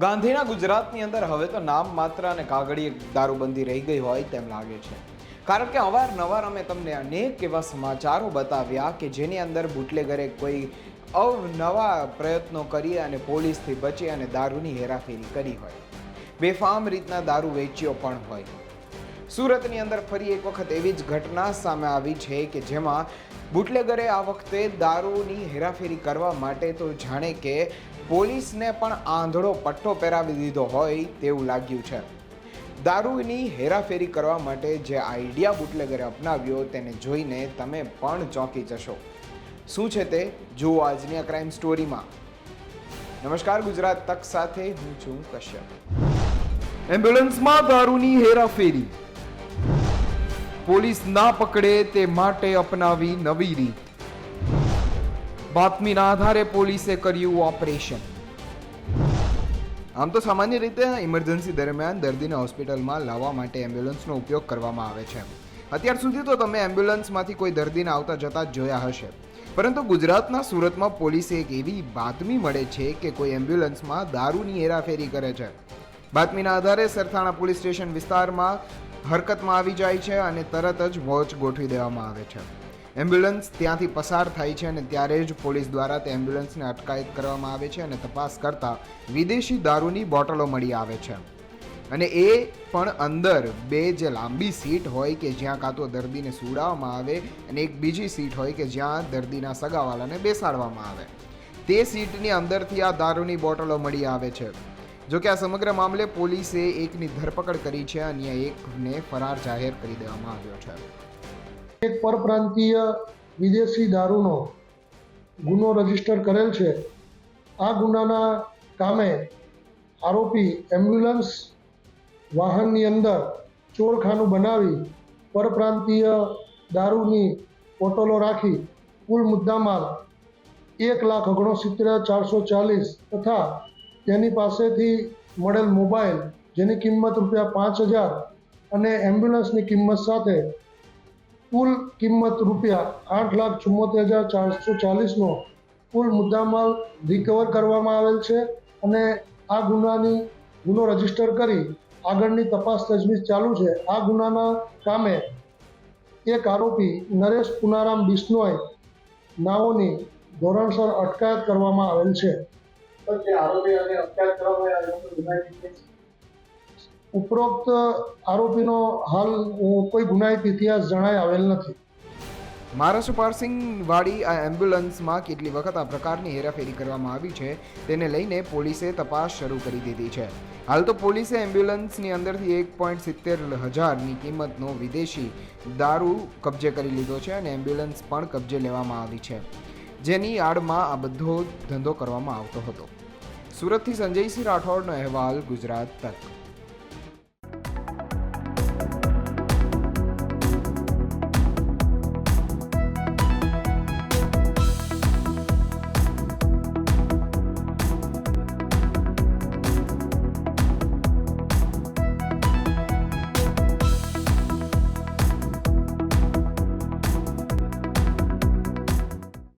ગાંધીના ગુજરાતની અંદર હવે તો નામ માત્ર અને કાગળીય દારૂબંધી રહી ગઈ હોય તેમ લાગે છે. કારણ કે અવારનવાર અમે તમને અનેક એવા સમાચારો બતાવ્યા કે જેની અંદર બુટલેગરે કોઈ અવનવા પ્રયત્નો કરી અને પોલીસથી બચી અને દારૂની હેરાફેરી કરી હોય. બેફામ રીતના દારૂ વેચ્યો પણ હોય. સુરતની અંદર ફરી એક વખત એવી જ ઘટના સામે આવી છે કે જેમાં બુટલેગરે આ વખતે દારૂની હેરાફેરી કરવા માટે તો જાણે કે પોલીસને પણ આંધળો પટ્ટો પહેરાવી દીધો હોય તેવું લાગ્યું છે. દારૂની હેરાફેરી કરવા માટે જે આઈડિયા બુટલેગરે અપનાવ્યો તેને જોઈને તમે પણ ચોંકી જશો. શું છે તે? જુઓ આજની આ ક્રાઇમ સ્ટોરીમાં નમસ્કાર, ગુજરાત તક સાથે હું છું કશ્યપ. એમ્બ્યુલન્સમાં દારૂની હેરાફેરી. પોલીસ ના પકડે તે માટે અપનાવી નવી રીત. બાતમીના આધારે પોલીસે કર્યું ઓપરેશન. આમ તો સામાન્ય રીતે ઇમરજન્સી દરમિયાન દર્દીને હોસ્પિટલમાં લાવવા માટે એમ્બ્યુલન્સનો ઉપયોગ કરવામાં આવે છે. અત્યાર સુધી તો તમે એમ્બ્યુલન્સમાંથી કોઈ દર્દીને આવતા જતા જોયા હશે. પરંતુ ગુજરાતના સુરતમાં પોલીસે એક એવી બાતમી મળે છે કે કોઈ એમ્બ્યુલન્સમાં દારૂની હેરાફેરી કરે છે. બાતમીના આધારે સરથાણા પોલીસ સ્ટેશન વિસ્તારમાં હરકતમાં આવી જાય છે અને તરત જ વોચ ગોઠવી દેવામાં આવે છે. એમ્બ્યુલન્સ ત્યાંથી પસાર થાય છે અને ત્યારે જ પોલીસ દ્વારા તે એમ્બ્યુલન્સને અટકાયત કરવામાં આવે છે અને તપાસ કરતાં વિદેશી દારૂની બોટલો મળી આવે છે. અને એ પણ અંદર બે જે લાંબી સીટ હોય કે જ્યાં કાં તો દર્દીને સુડાવવામાં આવે અને એક બીજી સીટ હોય કે જ્યાં દર્દીના સગાવાલાને બેસાડવામાં આવે. તે સીટની અંદરથી આ દારૂની બોટલો મળી આવે છે. જો કે આ સમગ્ર મામલે પોલીસે એકની ધરપકડ કરી છે અને એકને ફરાર જાહેર કરી દેવામાં આવ્યો છે. એક પરપ્રાંતીય વિદેશી દારૂનો ગુનો રજિસ્ટર કરેલ છે. આ ગુનાના કામે આરોપી એમ્બ્યુલન્સ વાહનની અંદર ચોરખાનું બનાવી પરપ્રાંતીય દારૂની બોટલો રાખી કુલ મુદ્દામાલ એક લાખ ઓગણસિત્તેર ચારસો ચાલીસ તથા તેની પાસેથી મળેલ મોબાઈલ, જેની કિંમત રૂપિયા પાંચ હજાર અને એમ્બ્યુલન્સની કિંમત સાથે કુલ કિંમત રૂપિયા આઠ લાખ ચુમ્મોતેર હજાર ચારસો ચાલીસનો કુલ મુદ્દામાલ રિકવર કરવામાં આવેલ છે અને આ ગુનાની ગુનો રજિસ્ટર કરી આગળની તપાસ તજવીજ ચાલુ છે. આ ગુનાના કામે એક આરોપી નરેશ પુનારામ બિશ્નોય નાઓની ધોરણસર અટકાયત કરવામાં આવેલ છે. ઉપરોક્ત આરોપીનો હાલ કોઈ ગુનાહિત ઇતિહાસ જણાય આવેલ નથી. મહારાષ્ટ્ર પાર્સિંગ વાળી આ એમ્બ્યુલન્સમાં કેટલી વખત આ પ્રકારની હેરાફેરી કરવામાં આવી છે તેને લઈને પોલીસે તપાસ શરૂ કરી દીધી છે. હાલ તો પોલીસે એમ્બ્યુલન્સની અંદરથી એક પોઈન્ટ સિત્તેર હજારની કિંમતનો વિદેશી દારૂ કબજે કરી લીધો છે અને એમ્બ્યુલન્સ પણ કબજે લેવામાં આવી છે. જેની આડમાં આ બધો ધંધો કરવામાં આવતો હતો. સુરતથી સંજયસિંહ રાઠોડનો અહેવાલ ગુજરાત તક